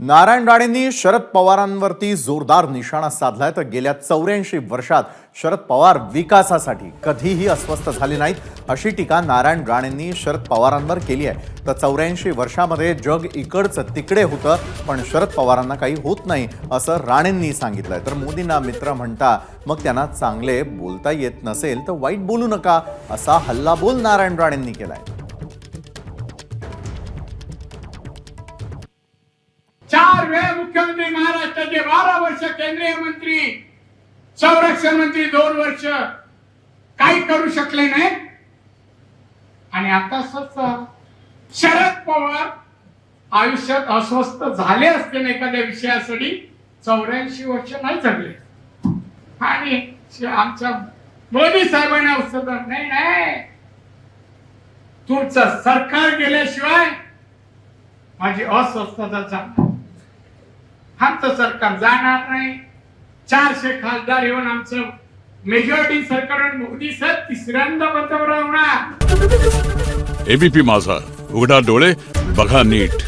नारायण राणेंनी शरद पवारांवरती जोरदार निशाणा साधलाय. तर गेल्या चौऱ्याऐंशी वर्षात शरद पवार विकासासाठी कधीही अस्वस्थ झाले नाहीत अशी टीका नारायण राणेंनी शरद पवारांवर केली आहे. तर चौऱ्याऐंशी वर्षामध्ये जग इकडचं तिकडे होतं पण शरद पवारांना काही होत नाही असं राणेंनी सांगितलंय. तर मोदींना मित्र म्हणता मग त्यांना चांगले बोलता येत नसेल तर वाईट बोलू नका असा हल्लाबोल नारायण राणेंनी केलाय. केंद्रीय मंत्री संरक्षण मंत्री दोन वर्ष काही करू शकले नाही आणि आता शरद पवार आयुष्यात अस्वस्थ झाले असते ना एखाद्या विषयासाठी चौऱ्याऐंशी वर्ष नाही जगले. आणि आमच्या मोदी साहेबांना औषध नाही नाही. तुमचं सरकार गेल्याशिवाय माझी अस्वस्थता जाणार. आमचं सरकार जाणार नाही. चारशे खासदार येऊन आमचं मेजॉरिटी सरकार मोदी सर तिसऱ्यांदा पंतप्रधान होणार. एबीपी माझा. उघडा डोळे बघा नीट.